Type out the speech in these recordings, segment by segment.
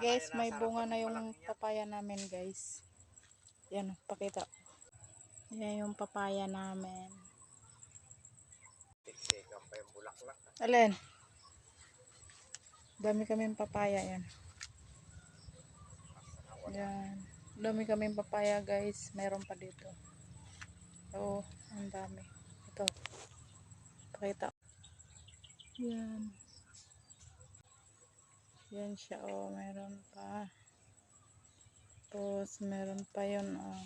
Guys, may bunga na yung papaya namin, guys. Yan, pakita. ko. Yan yung papaya namin. Bulaklak. Alin? Dami kaming papaya, yan. Yan. Dami kaming papaya, guys. Meron pa dito. Oo, ang dami. Ito. Pakita. Yan. Yan siya, oh. Meron pa. Tapos, meron pa yun, oh.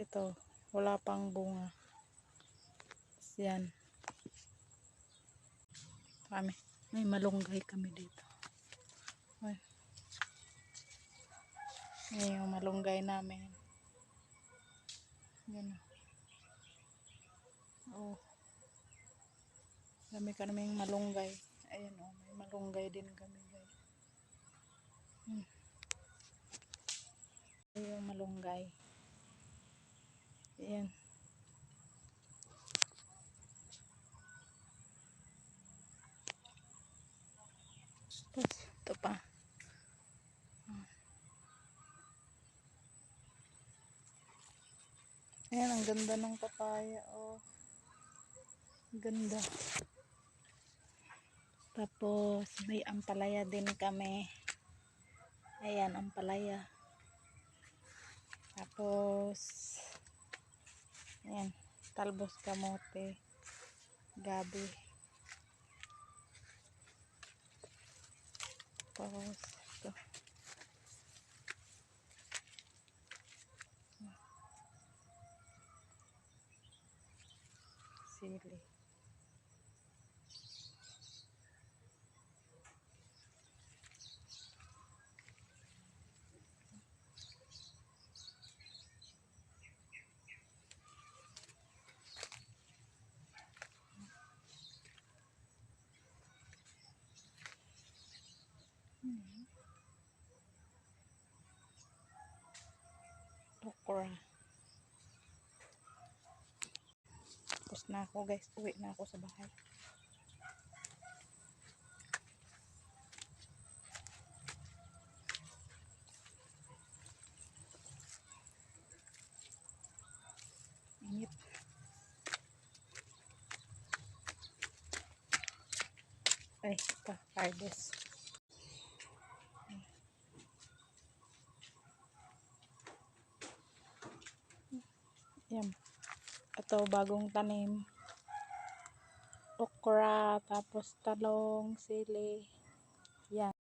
Ito. Wala pang bunga. Tapos, Yan. Kami. May malunggay kami dito. Ay. Yan yung malunggay namin. Yan. Oh. Dami ka naming malunggay. Ayan oh, may malunggay din kami guys. Hmm. Ayan yung malunggay. Ayan. Tapos, ito pa. Ayan, ang ganda ng papaya, oh. Ganda. Tapos, may ampalaya din kami. Ayan, ampalaya. Tapos, ayan, talbos kamote, gabi. Tapos, ito. Sili. Okra. Tapos na ako guys. Uwi na ako sa bahay. Init. Ay, ito. Harvest. Yan. Ito, bagong tanim. Okra, tapos talong, sili. Yan.